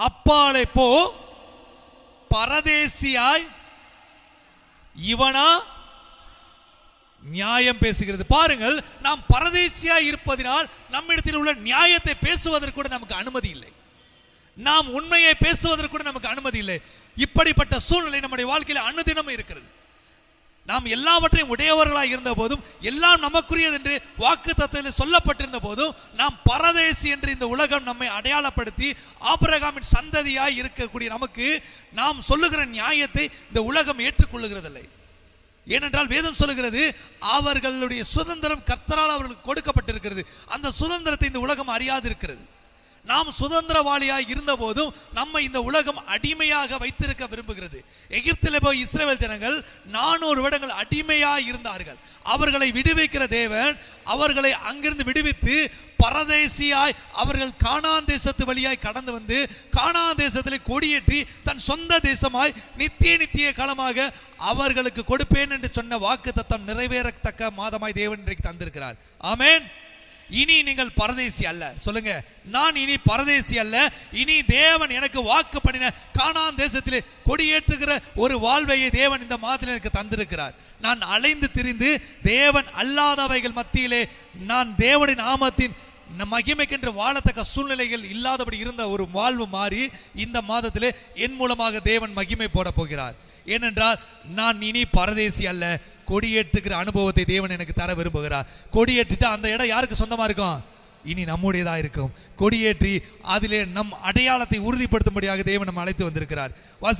அப்பாலே போ. பரதேசியாய் இவனா? நியாயம் பேசுகிறது. பாருங்கள் நாம் பரதேசியாய் இருப்பதினால் நம்மிடத்தில் உள்ள நியாயத்தை பேசுவதற்கு கூட நமக்கு அனுமதி இல்லை. நாம் உண்மையை பேசுவதற்கு கூட நமக்கு அனுமதி இல்லை. இப்படிப்பட்ட சூழ்நிலை நம்முடைய வாழ்க்கையில் அனுதினமும் இருக்கிறது. நாம் எல்லாவற்றையும் உடையவர்களாக இருந்த போதும் எல்லாம் நமக்குரியது என்று வாக்கு தத்துவத்தில் சொல்லப்பட்டிருந்த போதும் நாம் பரதேசி என்று இந்த உலகம் நம்மை அடையாளப்படுத்தி ஆபிரகாமின் சந்ததியாய் இருக்கக்கூடிய நமக்கு நாம் சொல்லுகிற நியாயத்தை இந்த உலகம் ஏற்றுக்கொள்ளுகிறதில்லை. ஏனென்றால் வேதம் சொல்லுகிறது அவர்களுடைய சுதந்திரம் கர்த்தரால் அவர்களுக்கு கொடுக்கப்பட்டிருக்கிறது. அந்த சுதந்திரத்தை இந்த உலகம் அறியாது இருக்கிறது நாம் சுதந்திரவாளியாய் இருந்த போதும் நம்மை இந்த உலகம் அடிமையாக வைத்திருக்க விரும்புகிறது. எகிப்தில் போய் இஸ்ரேல் ஜனங்கள் நானூறு வருடங்கள் அடிமையாய் இருந்தார்கள். அவர்களை விடுவிக்கிற தேவன் அவர்களை அங்கிருந்து விடுவித்து பரதேசியாய் அவர்கள் காணான் தேசத்து வழியாய் கடந்து வந்து காணான் தேசத்தில் கொடியேற்றி தன் சொந்த தேசமாய் நித்திய நித்திய காலமாக அவர்களுக்கு கொடுப்பேன் என்று சொன்ன வாக்கு தத்தம் நிறைவேறத்தக்க மாதமாய் தேவன் இன்றைக்கு தந்திருக்கிறார். ஆமேன். இனி நீங்கள் பரதேசி அல்ல. சொல்லுங்க. நான் இனி பரதேசி அல்ல. இனி தேவன் எனக்கு வாக்கு பண்ணின காணான் தேசத்திலே கொடியேற்றுகிற ஒரு வாழ்வையை தேவன் இந்த மாதத்தில் எனக்கு தந்திருக்கிறார். நான் அலைந்து திரிந்து தேவன் அல்லாதவைகள் மத்தியிலே நான் தேவனின் நாமத்தின் மகிமைக்கென்று வாழத்தக்க சூழ்நிலைகள் இல்லாதபடி இருந்த ஒரு வாழ்வு மாறி இந்த மாதத்திலே என் மூலமாக தேவன் மகிமை போட போகிறார். ஏனென்றால் நான் இனி பரதேசி அல்ல. கொடியேற்றுகிற அனுபவத்தை தேவன் எனக்கு தர விரும்புகிறார். கொடியேற்றிட்டு அந்த இடம் யாருக்கு சொந்தமா இருக்கும்? இனி நம்முடையதா இருக்கும். கொடியேற்றி அதிலே நம் அடையாளத்தை உறுதிப்படுத்தும்படியாக தேவன் நம்ம அழைத்து வந்திருக்கிறார். வாசி